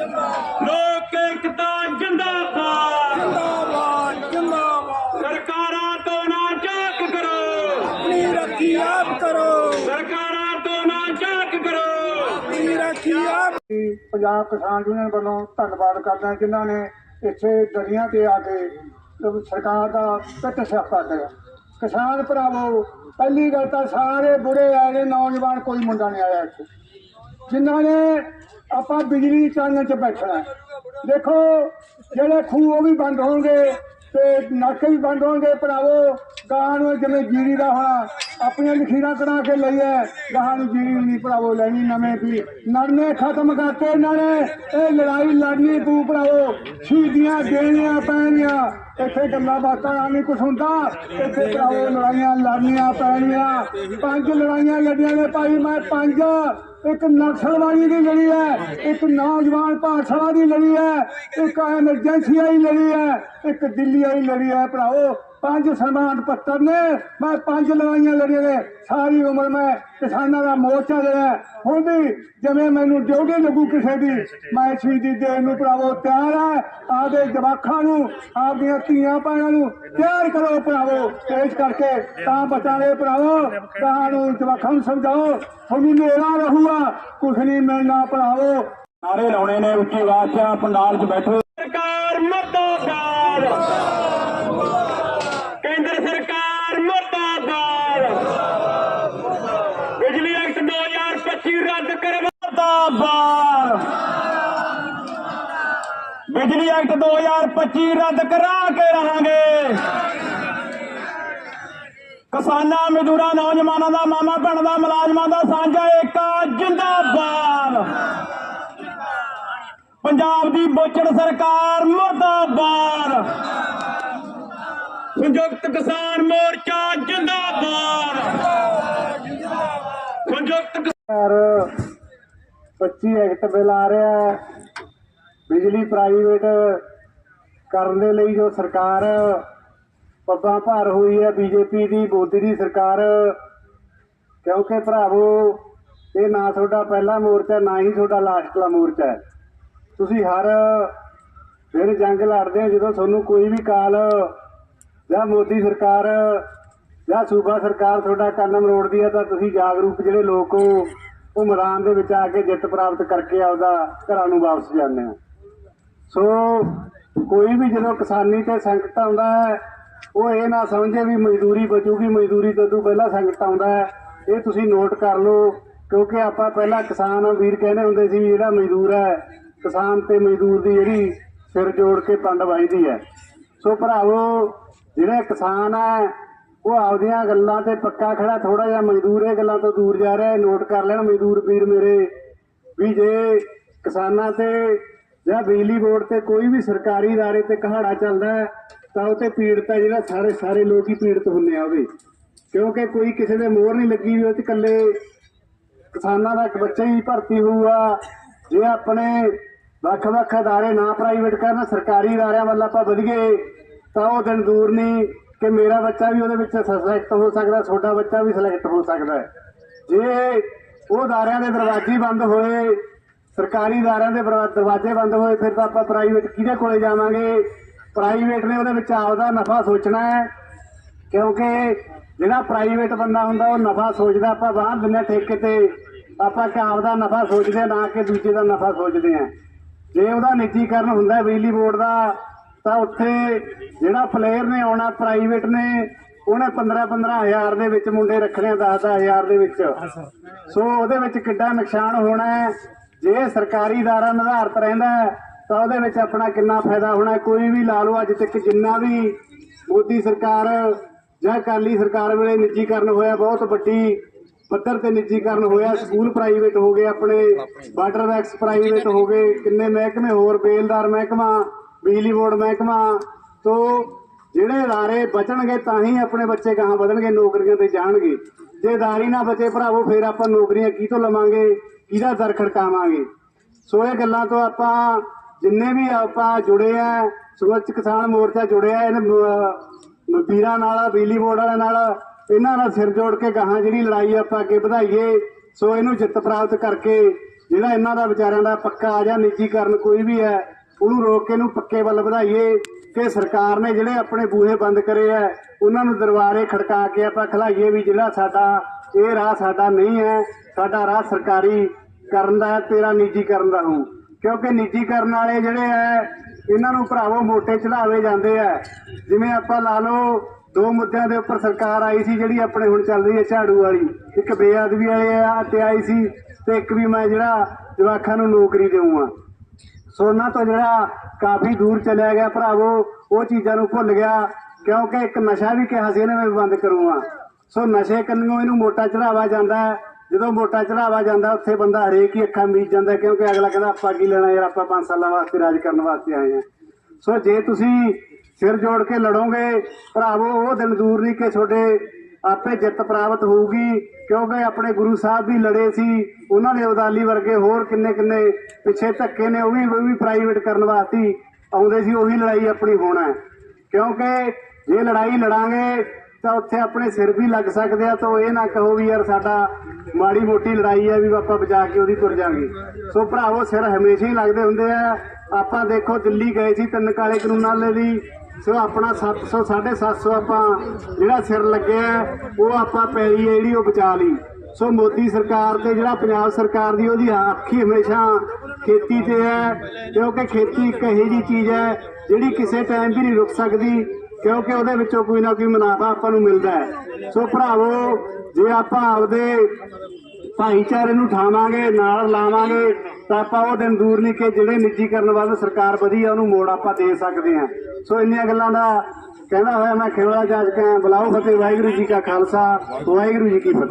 ਲੋਕ ਏਕਤਾ ਜਿੰਦਾਬਾਦ। ਜਿੰਦਾਬਾਦ ਜਿੰਦਾਬਾਦ। ਸਰਕਾਰਾਂ ਤੋਂ ਨਾ ਝਾਕ ਕਰੋ। ਆਪਣੀ ਰੱਖੀ ਆਪ ਕਰੋ। ਸਰਕਾਰਾਂ ਤੋਂ ਨਾ ਝਾਕ ਕਰੋ। ਆਪਣੀ ਰੱਖੀ ਆਪ ਪੰਜਾਬ ਕਿਸਾਨ ਯੂਨੀਅਨ ਵੱਲੋਂ ਧੰਨਵਾਦ ਕਰਦੇ ਜਿਨ੍ਹਾਂ ਨੇ ਇੱਥੇ ਦਰਿਆ ਤੇ ਆ ਕੇ ਸਰਕਾਰ ਦਾ ਪਿੱਟ ਸਿਆਪਾ ਕਰਿਆ। ਕਿਸਾਨ ਭਰਾਵੋ ਪਹਿਲੀ ਗੱਲ ਤਾਂ ਸਾਰੇ ਬੁੜੇ ਆਏ ਨੇ ਨੌਜਵਾਨ ਕੋਈ ਮੁੰਡਾ ਨਹੀਂ ਆਇਆ ਇੱਥੇ। ਜਿਨ੍ਹਾਂ ਨੇ ਆਪਾਂ ਬਿਜਲੀ ਚਾਨਣ 'ਚ ਬੈਠਣਾ ਦੇਖੋ, ਜਿਹੜੇ ਖੂਹ ਉਹ ਵੀ ਬੰਦ ਹੋਣਗੇ ਤੇ ਨਲਕੇ ਵੀ ਬੰਦ ਹੋਣਗੇ। ਭਰਾਵੋ ਗਾਂ ਨੂੰ ਜਿਵੇਂ ਜੀਰੀ ਦਾ ਹੋਣਾ ਆਪਣੀਆਂ ਲਖੀਰਾਂ ਕਢਾ ਕੇ ਲਈਏ ਗਾਂ ਨੂੰ ਜੀਰੀ ਨਹੀਂ ਭਰਾਵੋ ਲੈਣੀ ਨਵੇਂ ਵੀ। ਨਰਨੇ ਖਤਮ ਕਰਤੇ ਇਹਨਾਂ ਨੇ ਇਹ ਲੜਾਈ ਲੜਨੀ ਤੂੰ ਭਰਾਵੋ। ਸ਼ਹੀਦੀਆਂ ਦੇਣੀਆਂ ਪੈਣੀਆਂ। ਇੱਥੇ ਗੱਲਾਂ ਬਾਤਾਂ ਨਾਲ ਕੁਛ ਹੁੰਦਾ। ਇੱਥੇ ਭਰਾਵੋ ਲੜਾਈਆਂ ਲੜਨੀਆਂ ਪੈਣੀਆਂ। ਪੰਜ ਲੜਾਈਆਂ ਲੜੀਆਂ ਨੇ ਭਾਈ, ਮੈਂ ਪੰਜ। ਇੱਕ ਨਕਸਲਵਾਦੀ ਦੀ ਲੜੀ ਹੈ, ਇੱਕ ਨੌਜਵਾਨ ਭਾਸ਼ਾ ਦੀ ਲੜੀ ਹੈ, ਇੱਕ ਐਮਰਜੈਂਸੀ ਆਈ ਲੜੀ ਹੈ, ਇੱਕ ਦਿੱਲੀ ਆਈ ਲੜੀ ਹੈ ਭਰਾਓ ਪੰਜ ਸਨਮਾਨ ਪੱਤਰ ਨੇ। ਮੈਂ ਪੰਜ ਲੜਾਈਆਂ ਲੜੀਆਂ ਨੇ। ਸਾਰੀ ਉਮਰ ਮੈਂ ਕਿਸਾਨਾਂ ਦਾ ਮੋਰਚਾ ਲੜਿਆ ਹੁਣ ਵੀ ਜਿਵੇਂ ਮੈਨੂੰ ਡਿਊਟੀ ਲੱਗੂ ਕਿਸੇ ਦੀ, ਮੈਂ ਸ਼ਹੀਦੀ ਦੇਣ ਨੂੰ ਭਰਾਵੋ ਤਿਆਰ ਹੈ। ਆਪਦੇ ਜਵਾਖਾਂ ਨੂੰ, ਆਪਦੀਆਂ ਧੀਆਂ ਭੈਣਾਂ ਨੂੰ ਤਿਆਰ ਕਰੋ ਭਰਾਵੋ। ਤੇਜ ਕਰਕੇ ਤਾਂ ਬਚਾਵੇ ਭਰਾਵੋ। ਤਾਂ ਨੂੰ ਜਵਾਖਾਂ ਨੂੰ ਸਮਝਾਓ। ਤੁਹਾਨੂੰ ਨੇਰਾ ਰਹੂਗਾ। ਕੁਛ ਨਹੀਂ ਮਿਲਣਾ ਭਰਾਵੋ। ਨਾਰੇ ਲਾਉਣੇ ਨੇ ਉੱਚੀ ਆਵਾਜ਼ 'ਚ ਪੰਡਾਲ 'ਚ ਬੈਠੋ। ਸਰਕਾਰ ਮਰਦਾਬਾਦ ਕੇਂਦਰ ਸਰਕਾਰ ਮਰਦਾਬਾਦ। ਬਿਜਲੀ ਐਕਟ 2025 ਰੱਦ ਕਰਵਾ ਬਿਜਲੀ ਐਕਟ 2025 ਰੱਦ ਕਰਾ ਕੇ ਰਹਾਂਗੇ। ਕਿਸਾਨਾਂ, ਮਜ਼ਦੂਰਾਂ, ਨੌਜਵਾਨਾਂ ਦਾ, ਮਾਮਾ, ਭੈਣ ਦਾ, ਮੁਲਾਜ਼ਮਾਂ ਦਾ ਸਾਂਝਾ ਏਕਾ ਜਿੰਦਾਬਾਦ। ਪੰਜਾਬ ਦੀ ਬੋਚੜ ਸਰਕਾਰ ਮੁਰਦਾਬਾਦ। ਸੰਯੁਕਤ ਕਿਸਾਨ ਮੋਰਚਾ ਜਿੰਦਾਬਾਦ। ਸੰਯੁਕਤ ਕਿਸਾਨ 25 ਐਕਟ ਬਿੱਲ ਆ ਰਿਹਾ ਹੈ। ਬਿਜਲੀ ਪ੍ਰਾਈਵੇਟ ਕਰਨ ਦੇ ਲਈ ਜੋ ਸਰਕਾਰ ਪੱਬਾਂ ਭਾਰ ਹੋਈ ਹੈ, ਬੀਜੇਪੀ ਦੀ, ਮੋਦੀ ਦੀ ਸਰਕਾਰ। ਕਿਉਂਕਿ ਭਰਾਵੋ, ਇਹ ਨਾ ਤੁਹਾਡਾ ਪਹਿਲਾ ਮੋਰਚਾ, ਨਾ ਹੀ ਤੁਹਾਡਾ ਲਾਸਟਲਾ ਮੋਰਚਾ ਹੈ। ਤੁਸੀਂ ਹਰ ਫਿਰ ਜੰਗ ਲੜਦੇ ਹੋ, ਜਦੋਂ ਤੁਹਾਨੂੰ ਕੋਈ ਵੀ ਕਾਲ ਜਾਂ ਮੋਦੀ ਸਰਕਾਰ, ਜਾਂ ਸੂਬਾ ਸਰਕਾਰ ਤੁਹਾਡਾ ਕਦਮ ਰੋੜਦੀ ਹੈ, ਤਾਂ ਤੁਸੀਂ ਜਾਗਰੂਕ ਜਿਹੜੇ ਲੋਕ ਹੋ, ਉਹ ਮੈਦਾਨ ਦੇ ਵਿੱਚ ਆ ਕੇ ਜਿੱਤ ਪ੍ਰਾਪਤ ਕਰਕੇ ਆਪਦਾ ਘਰਾਂ ਨੂੰ ਵਾਪਸ ਜਾਂਦੇ ਹੋ। ਸੋ ਕੋਈ ਵੀ ਜਦੋਂ ਕਿਸਾਨੀ ਤੇ ਸੰਕਟ ਆਉਂਦਾ ਹੈ, ਉਹ ਇਹ ਨਾ ਸਮਝੇ ਵੀ ਮਜ਼ਦੂਰੀ ਬਚੂਗੀ, ਮਜ਼ਦੂਰੀ ਤੋਂ ਤੋਂ ਪਹਿਲਾਂ ਸੰਕਟ ਆਉਂਦਾ ਹੈ, ਇਹ ਤੁਸੀਂ ਨੋਟ ਕਰ ਲਓ, ਕਿਉਂਕਿ ਆਪਾਂ ਪਹਿਲਾਂ ਕਿਸਾਨ ਵੀਰ ਕਹਿੰਦੇ ਹੁੰਦੇ ਸੀ ਜਿਹੜਾ ਮਜ਼ਦੂਰ ਹੈ, ਕਿਸਾਨ ਤੇ ਮਜ਼ਦੂਰ ਦੀ ਜਿਹੜੀ ਸਿਰ ਜੋੜ ਕੇ ਪੰਡ ਵੱਜਦੀ ਹੈ। ਸੋ ਭਰਾਵੋ ਜਿਹੜਾ ਕਿਸਾਨ ਆ, ਉਹ ਆਪਦੀਆਂ ਗੱਲਾਂ ਤੇ ਪੱਕਾ ਖੜਾ ਥੋੜਾ ਜਿਹਾ ਮਜ਼ਦੂਰ ਇਹ ਗੱਲਾਂ ਤੋਂ ਦੂਰ ਜਾ ਰਿਹਾ ਨੋਟ ਕਰ ਲੈਣ ਮਜ਼ਦੂਰ ਪੀਰ ਮੇਰੇ ਵੀ ਜੇ ਕਿਸਾਨਾਂ ਤੇ ਜਾਂ ਬਿਜਲੀ ਬੋਰਡ ਤੇ ਕੋਈ ਵੀ ਸਰਕਾਰੀ ادارے ਤੇ ਕਹਾੜਾ ਚੱਲਦਾ ਹੈ, ਤਾਂ ਉਹ ਤੇ ਪੀੜਤ ਹੈ ਜਿਹੜਾ ਸਾਰੇ ਸਾਰੇ ਲੋਕ ਹੀ ਪੀੜਤ ਹੁੰਨੇ ਆ ਉਹਦੇ। ਕਿਉਂਕਿ ਕੋਈ ਕਿਸੇ ਦੇ ਮੋਹਰ ਨਹੀਂ ਲੱਗੀ ਵੀ ਉਹ ਤੇ ਇਕੱਲੇ ਕਿਸਾਨਾਂ ਦਾ ਬੱਚਾ ਹੀ ਭਰਤੀ ਹੋਊਗਾ, ਜੇ ਆਪਣੇ ਵੱਖ-ਵੱਖ ادارے ਨਾ ਪ੍ਰਾਈਵੇਟ ਕਰਨ, ਸਰਕਾਰੀ ادارਿਆਂ ਵੱਲ ਆਪਾਂ ਵਧੀਏ ਤਾਂ ਉਹ ਦਿਨ ਦੂਰ ਨਹੀਂ ਕਿ ਮੇਰਾ ਬੱਚਾ ਵੀ ਉਹਦੇ ਵਿੱਚ ਸਿਲੈਕਟ ਹੋ ਸਕਦਾ ਛੋਟਾ ਬੱਚਾ ਵੀ ਸਿਲੈਕਟ ਹੋ ਸਕਦਾ ਜੇ ਉਹ ਦਾਰਿਆਂ ਦੇ ਦਰਵਾਜ਼ੇ ਬੰਦ ਹੋਏ, ਸਰਕਾਰੀ ਦਾਰਿਆਂ ਦੇ ਦਰਵਾਜ਼ੇ ਬੰਦ ਹੋਏ, ਫਿਰ ਤਾਂ ਆਪਾਂ ਪ੍ਰਾਈਵੇਟ ਕਿਹਦੇ ਕੋਲੇ ਜਾਵਾਂਗੇ? ਪ੍ਰਾਈਵੇਟ ਨੇ ਉਹਦੇ ਵਿੱਚ ਆਪਦਾ ਨਫਾ ਸੋਚਣਾ ਹੈ, ਕਿਉਂਕਿ ਜਿਹੜਾ ਪ੍ਰਾਈਵੇਟ ਬੰਦਾ ਹੁੰਦਾ, ਉਹ ਨਫਾ ਸੋਚਦਾ, ਆਪਾਂ ਬਾਹਰ ਦਿੰਨੇ ਠੇਕੇ ਤੇ, ਆਪਾਂ ਕਿ ਆਪਦਾ ਨਫਾ ਸੋਚਦੇ ਨਾ ਕਿ ਦੂਜੇ ਦਾ ਨਫਾ ਸੋਚਦੇ ਆ ਜੇ ਉਹਦਾ ਨਿੱਜੀਕਰਨ ਹੁੰਦਾ ਬਿਜਲੀ ਬੋਰਡ ਦਾ ਤਾਂ ਉੱਥੇ ਜਿਹੜਾ ਫਲੇਅਰ ਨੇ ਆਉਣਾ ਪ੍ਰਾਈਵੇਟ ਨੇ ਉਹਨੇ 15 15000 ਦੇ ਵਿੱਚ ਮੁੰਡੇ ਰੱਖਣੇ 10 ਹਜ਼ਾਰ ਦੇ ਵਿੱਚ। ਸੋ ਉਹਦੇ ਵਿੱਚ ਕਿੱਡਾ ਨੁਕਸਾਨ ਹੋਣਾ ਹੈ। ਜੇ ਸਰਕਾਰੀ ਦਾਰਾ ਨਿਰਧਾਰਤ ਰਹਿੰਦਾ ਤਾਂ ਉਹਦੇ ਵਿੱਚ ਆਪਣਾ ਕਿੰਨਾ ਫਾਇਦਾ ਹੋਣਾ ਕੋਈ ਵੀ ਲਾ ਲਓ ਅੱਜ ਤੱਕ ਜਿੰਨਾ ਵੀ ਮੋਦੀ ਸਰਕਾਰ ਜਾਂ ਅਕਾਲੀ ਸਰਕਾਰ ਵੇਲੇ ਨਿੱਜੀਕਰਨ ਹੋਇਆ ਬਹੁਤ ਵੱਡੀ ਪੱਧਰ ਤੇ ਨਿੱਜੀਕਰਨ ਹੋਇਆ। ਸਕੂਲ ਪ੍ਰਾਈਵੇਟ ਹੋ ਗਏ ਆਪਣੇ ਵਾਟਰ ਵੈਕਸ ਪ੍ਰਾਈਵੇਟ ਹੋ ਗਏ। ਕਿੰਨੇ ਮਹਿਕਮੇ ਹੋਰ ਬੇਲਦਾਰ ਮਹਿਕਮਾ ਬਿਜਲੀ ਬੋਰਡ ਮਹਿਕਮਾ ਤੋਂ ਜਿਹੜੇ ادارے ਬਚਣਗੇ ਤਾਂ ਹੀ ਆਪਣੇ ਬੱਚੇ ਗਾਹਾਂ ਵਧਣਗੇ ਨੌਕਰੀਆਂ ਤੇ ਜਾਣਗੇ ਜੇ ادارے ਨਾ ਬਚੇ ਭਰਾਵੋ ਫਿਰ ਆਪਾਂ ਨੌਕਰੀਆਂ ਕੀ ਤੋਂ ਲਵਾਂਗੇ ਕਿਹਦਾ ਦਰ ਖੜਕਾਵਾਂਗੇ ਸੋ ਇਹ ਗੱਲਾਂ ਤੋਂ ਆਪਾਂ ਜਿੰਨੇ ਵੀ ਆਪਾਂ ਜੁੜੇ ਆ ਸੁਵੱਛ ਕਿਸਾਨ ਮੋਰਚਾ ਜੁੜਿਆ ਇਹਨਾਂ ਅਹ, ਵੀਰਾਂ ਨਾਲ ਬਿਜਲੀ ਬੋਰਡ ਵਾਲਿਆਂ ਨਾਲ ਇਹਨਾਂ ਨਾਲ ਸਿਰ ਜੋੜ ਕੇ ਗਾਹਾਂ ਜਿਹੜੀ ਲੜਾਈ ਆਪਾਂ ਅੱਗੇ ਵਧਾਈਏ ਸੋ ਇਹਨੂੰ ਜਿੱਤ ਪ੍ਰਾਪਤ ਕਰਕੇ ਜਿਹੜਾ ਇਹਨਾਂ ਦਾ ਵਿਚਾਰਿਆਂ ਦਾ ਪੱਕਾ ਆ ਜਾਂ ਨਿੱਜੀਕਰਨ ਕੋਈ ਵੀ ਹੈ ਉਹਨੂੰ ਰੋਕ ਕੇ ਨੂੰ ਪੱਕੇ ਵੱਲ ਵਧਾਈਏ ਕਿ ਸਰਕਾਰ ਨੇ ਜਿਹੜੇ ਆਪਣੇ ਬੂਹੇ ਬੰਦ ਕਰੇ ਐ ਉਹਨਾਂ ਨੂੰ ਦਰਬਾਰੇ ਖੜਕਾ ਕੇ ਆਪਾਂ ਖਲਾਈਏ ਵੀ ਜਿਹੜਾ ਸਾਡਾ ਇਹ ਰਾਹ ਸਾਡਾ ਨਹੀਂ ਹੈ ਸਾਡਾ ਰਾਹ ਸਰਕਾਰੀ ਕਰਨ ਦਾ ਹੈ, ਤੇਰਾ ਨਿੱਜੀਕਰਨ ਦਾ ਹੂੰ ਕਿਉਂਕਿ ਨਿੱਜੀਕਰਨ ਵਾਲੇ ਜਿਹੜੇ ਐ ਇਹਨਾਂ ਨੂੰ ਭਰਾਵੋ ਮੋਟੇ ਚੜਾਵੇ ਜਾਂਦੇ ਆ। ਜਿਵੇਂ ਆਪਾਂ ਲਾ ਲਓ ਦੋ ਮੁੱਦਿਆਂ ਦੇ ਉੱਪਰ ਸਰਕਾਰ ਆਈ ਸੀ ਜਿਹੜੀ ਆਪਣੇ ਹੁਣ ਚੱਲ ਰਹੀ ਹੈ ਝਾੜੂ ਵਾਲੀ। ਇੱਕ ਬੇਅਦਬੀ ਵਾਲੇ ਆ ਤੇ ਆਈ ਸੀ ਤੇ ਇੱਕ ਵੀ ਮੈਂ ਜਿਹੜਾ ਜਵਾਖਾਂ ਨੂੰ ਨੌਕਰੀ ਦੇਵਾਂ ਸੋ ਉਹਨਾਂ ਤੋਂ ਜਿਹੜਾ ਕਾਫੀ ਦੂਰ ਚਲਿਆ ਗਿਆ ਭਰਾਵੋ, ਉਹ ਚੀਜ਼ਾਂ ਨੂੰ ਭੁੱਲ ਗਿਆ, ਕਿਉਂਕਿ ਇੱਕ ਨਸ਼ਾ ਵੀ ਕਿਹਾ ਸੀ ਇਹਨੇ, ਮੈਂ ਬੰਦ ਕਰੂੰਗਾ। ਸੋ ਨਸ਼ੇ ਕੰਨਿਓ ਇਹਨੂੰ ਮੋਟਾ ਚੜਾਵਾ ਜਾਂਦਾ ਜਦੋਂ ਮੋਟਾ ਚੜਾਵਾ ਜਾਂਦਾ, ਉੱਥੇ ਬੰਦਾ ਹਰੇਕ ਹੀ ਅੱਖਾਂ ਮੀਚ ਜਾਂਦਾ, ਕਿਉਂਕਿ ਅਗਲਾ ਕਹਿੰਦਾ, ਆਪਾਂ ਕੀ ਲੈਣਾ ਯਾਰ, ਆਪਾਂ 5 ਸਾਲਾਂ ਵਾਸਤੇ ਰਾਜ ਕਰਨ ਵਾਸਤੇ ਆਏ ਹਾਂ। ਸੋ ਜੇ ਤੁਸੀਂ ਸਿਰ ਜੋੜ ਕੇ ਲੜੋਗੇ, ਭਰਾਵੋ, ਉਹ ਦਿਨ ਦੂਰ ਨਹੀਂ ਕਿ ਤੁਹਾਡੇ ਆਪੇ ਜਿੱਤ ਪ੍ਰਾਪਤ ਹੋਊਗੀ, ਕਿਉਂਕਿ ਆਪਣੇ ਗੁਰੂ ਸਾਹਿਬ ਵੀ ਲੜੇ ਸੀ, ਉਹਨਾਂ ਦੇ ਅਬਦਾਲੀ ਵਰਗੇ ਹੋਰ ਕਿੰਨੇ ਕਿੰਨੇ ਪਿੱਛੇ ਧੱਕੇ ਨੇ, ਉਹ ਵੀ ਉਹ ਵੀ ਪ੍ਰਾਈਵੇਟ ਕਰਨ ਵਾਸਤੇ ਆਉਂਦੇ ਸੀ, ਉਹੀ ਲੜਾਈ ਆਪਣੀ ਹੋਣਾ ਹੈ। ਕਿਉਂਕਿ ਜੇ ਲੜਾਈ ਲੜਾਂਗੇ, ਤਾਂ ਉੱਥੇ ਆਪਣੇ ਸਿਰ ਵੀ ਲੱਗ ਸਕਦੇ ਆ, ਤਾਂ ਇਹ ਨਾ ਕਹੋ ਵੀ ਯਾਰ ਸਾਡਾ ਮਾੜੀ ਮੋਟੀ ਲੜਾਈ ਹੈ ਵੀ ਆਪਾਂ ਬਚਾ ਕੇ ਉਹਦੀ ਤੁਰ ਜਾਾਂਗੇ। ਸੋ ਭਰਾਵੋ, ਸਿਰ ਹਮੇਸ਼ਾ ਹੀ ਲੱਗਦੇ ਹੁੰਦੇ ਆ। ਆਪਾਂ ਦੇਖੋ ਦਿੱਲੀ ਗਏ ਸੀ ਤਿੰਨ ਕਾਲੇ ਕਾਨੂੰਨਾਂ ਵਾਲੇ ਦੀ ਸੋ ਆਪਣਾ 700 750 ਆਪਾਂ ਜਿਹੜਾ ਸਿਰ ਲੱਗਿਆ, ਉਹ ਆਪਾਂ ਪੈਲੀ ਹੈ ਜਿਹੜੀ ਉਹ ਬਚਾ ਲਈ। ਸੋ ਮੋਦੀ ਸਰਕਾਰ ਤੇ ਜਿਹੜਾ ਪੰਜਾਬ ਸਰਕਾਰ ਦੀ ਉਹਦੀ ਅੱਖੀ ਹਮੇਸ਼ਾ ਖੇਤੀ ਤੇ ਹੈ, ਕਿਉਂਕਿ ਖੇਤੀ ਇੱਕ ਇਹੋ ਜਿਹੀ ਚੀਜ਼ ਹੈ ਜਿਹੜੀ ਕਿਸੇ ਟਾਈਮ ਵੀ ਨਹੀਂ ਰੁਕ ਸਕਦੀ, ਕਿਉਂਕਿ ਉਹਦੇ ਵਿੱਚੋਂ ਕੋਈ ਨਾ ਕੋਈ ਮੁਨਾਫਾ ਆਪਾਂ ਨੂੰ ਮਿਲਦਾ ਹੈ। ਸੋ ਭਰਾਵੋ, ਜੇ ਆਪਾਂ ਆਪਦੇ ਭਾਈਚਾਰੇ ਨੂੰ ਠਾਵਾਂਗੇ, ਨਾਲ ਲਾਵਾਂਗੇ ਤਾਂ ਆਪਾਂ ਉਹ ਦਿਨ ਦੂਰ ਨਹੀਂ ਕਿ ਜਿਹੜੇ ਨਿੱਜੀਕਰਨ ਵੱਲ ਸਰਕਾਰ ਵਧੀਆ ਉਹਨੂੰ ਮੋੜ ਆਪਾਂ ਦੇ ਸਕਦੇ ਹਾਂ। ਸੋ ਇੰਨੀਆਂ ਗੱਲਾਂ ਦਾ ਕਹਿੰਦਾ ਹੋਇਆ ਮੈਂ ਖੇਵਲਾ ਜਾਜਕਾਂ, ਬੁਲਾਓ ਫਤਿਹ, ਵਾਹਿਗੁਰੂ ਜੀ ਕਾ ਖਾਲਸਾ, ਵਾਹਿਗੁਰੂ ਜੀ ਕੀ ਫਤਿਹ।